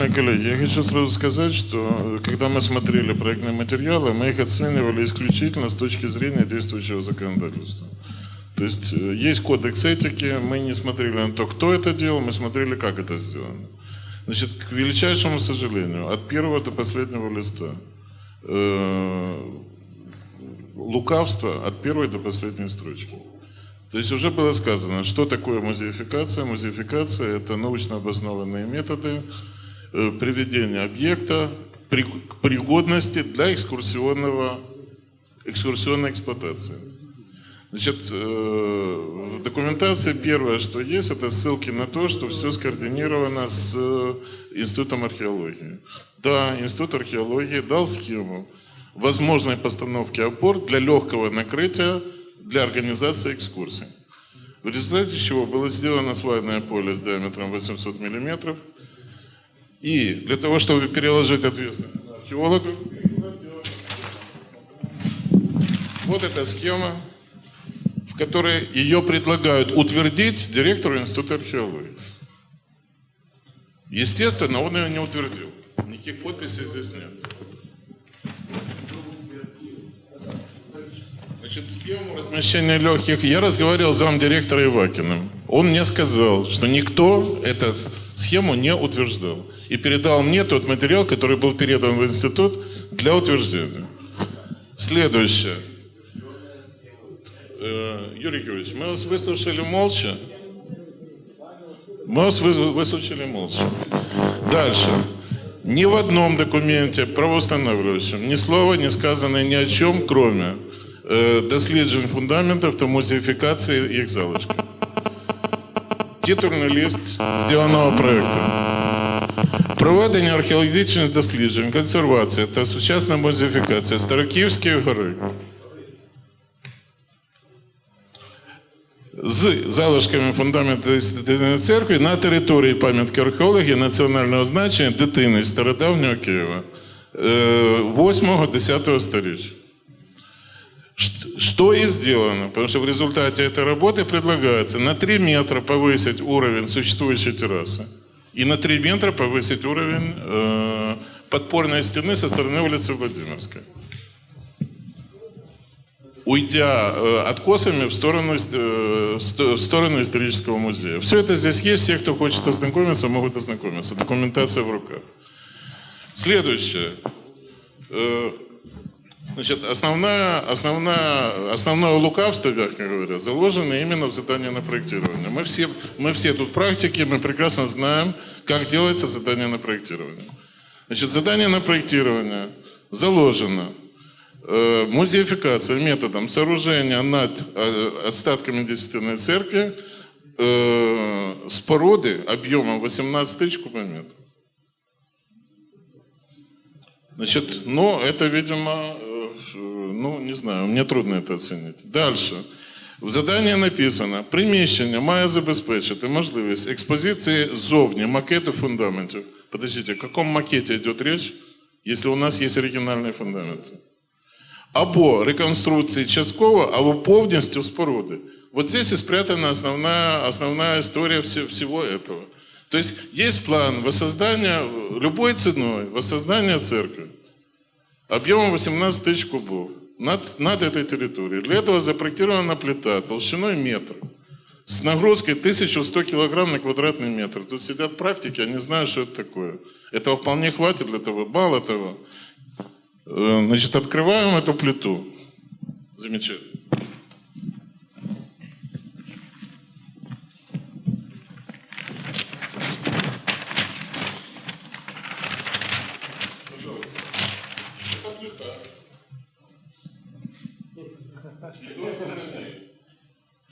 Коллеги, я хочу сразу сказать, что э, когда мы смотрели проектные материалы, мы их оценивали исключительно с точки зрения действующего законодательства. То есть э, есть кодекс этики, мы не смотрели на то, кто это делал, мы смотрели, как это сделано. Значит, к величайшему сожалению, от первого до последнего листа э, лукавство от первой до последней строчки. То есть уже было сказано, что такое музеификация. Музеификация – это научно обоснованные методы приведения объекта к пригодности для экскурсионного, экскурсионной эксплуатации. Значит, э, в документации первое, что есть, это ссылки на то, что все скоординировано с э, Институтом археологии. Да, Институт археологии дал схему возможной постановки опор для легкого накрытия для организации экскурсий. В результате чего было сделано свайное поле с диаметром 800 мм. И для того, чтобы переложить ответственность на археологов, вот эта схема, в которой ее предлагают утвердить директору Института археологии. Естественно, он ее не утвердил. Никаких подписей здесь нет. Значит, схему размещения легких я разговаривал с замдиректора Ивакиным. Он мне сказал, что никто эту схему не утверждал. И передал мне тот материал, который был передан в институт для утверждения. Следующее. Э, Юрий Георгиевич, мы вас выслушали молча. Мы вас вы- выслушали молча. Дальше. Ни в одном документе правоустанавливающем ни слова не сказано ни о чем, кроме е, досліджень фундаментів та музеїфікації їх залишків. Титульний лист зробленого проєкту. Проведення археологічних досліджень, консервація та сучасна музеїфікація Староківської гори. З залишками фундаменту Істинної церкви на території пам'ятки археології національного значення дитини стародавнього Києва е, 8-10 сторіччя. Что и сделано, потому что в результате этой работы предлагается на 3 метра повысить уровень существующей террасы и на 3 метра повысить уровень э, подпорной стены со стороны улицы Владимирской. Уйдя э, откосами в сторону, э, в сторону исторического музея. Все это здесь есть, все, кто хочет ознакомиться, могут ознакомиться. Документация в руках. Следующее. Э, Значит, основная, основная, основное лукавство, мягко говоря, заложено именно в задании на проектирование. Мы все, мы все тут практики, мы прекрасно знаем, как делается задание на проектирование. Значит, задание на проектирование заложено э, музеификация методом сооружения над э, остатками Десятинной церкви э, с породы объемом 18 тысяч кубометров. Значит, ну, это, видимо, ну, не знаю, мне трудно это оценить. Дальше. В заданні написано, приміщення має забезпечити можливість експозиції зовні макету фундаментів. Подождите, о каком макете идет речь, если у нас есть оригинальные фундаменты? Або реконструкции частково, або повністю споруди. Вот здесь и спрятана основная, основная история все- всего этого. То есть есть план воссоздания, э, любой ценой, воссоздания церкви объемом 18 тысяч кубов над, над этой территорией. Для этого запроектирована плита толщиной метр с нагрузкой 1100 килограмм на квадратный метр. Тут сидят практики, они знают, что это такое. Этого вполне хватит для того. Мало того, э, значит, открываем эту плиту. Замечательно.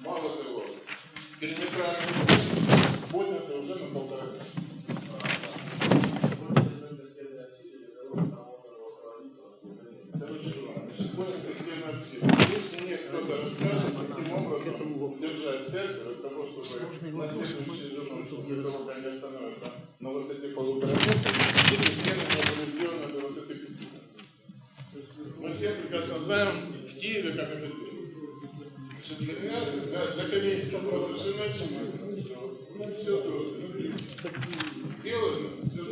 Мало того, периметральный поднятый уже на полтора. Если мне кто-то расскажет, каким образом держать церковь для того, чтобы на следующий же ночь, после того, как они остановятся на высоте полутора метров, эти стены не будут сделаны до высоты пяти. Мы все прекрасно знаем в Киеве, как это делается.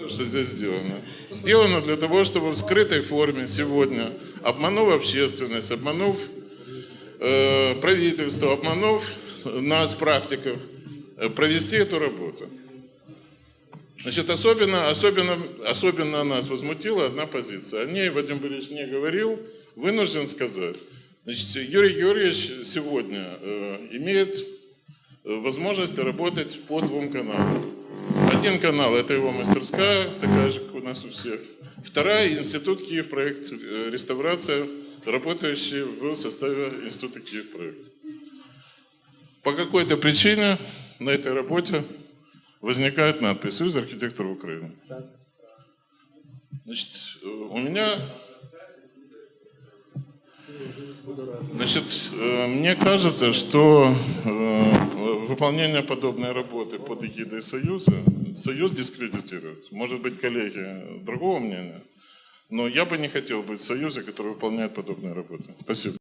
Что здесь сделано. Сделано для того, чтобы в скрытой форме сегодня, обманув общественность, обманув э, правительство, обманув нас, практиков, э, провести эту работу. Значит, особенно, особенно, особенно нас возмутила одна позиция. О ней Вадим Борисович не говорил, вынужден сказать. Значит, Юрий Георгиевич сегодня э, имеет э, возможность работать по двум каналам. Один канал – это его мастерская, такая же, как у нас у всех. Вторая – Институт Киев-проект э, «Реставрация», работающий в составе Института Киев-проект. По какой-то причине на этой работе возникает надпись «Союз архитекторов Украины». Значит, у меня Значит, э, мне кажется, что э, выполнение подобной работы под эгидой Союза, Союз дискредитирует. Может быть, коллеги другого мнения, но я бы не хотел быть в Союзе, который выполняет подобные работы. Спасибо.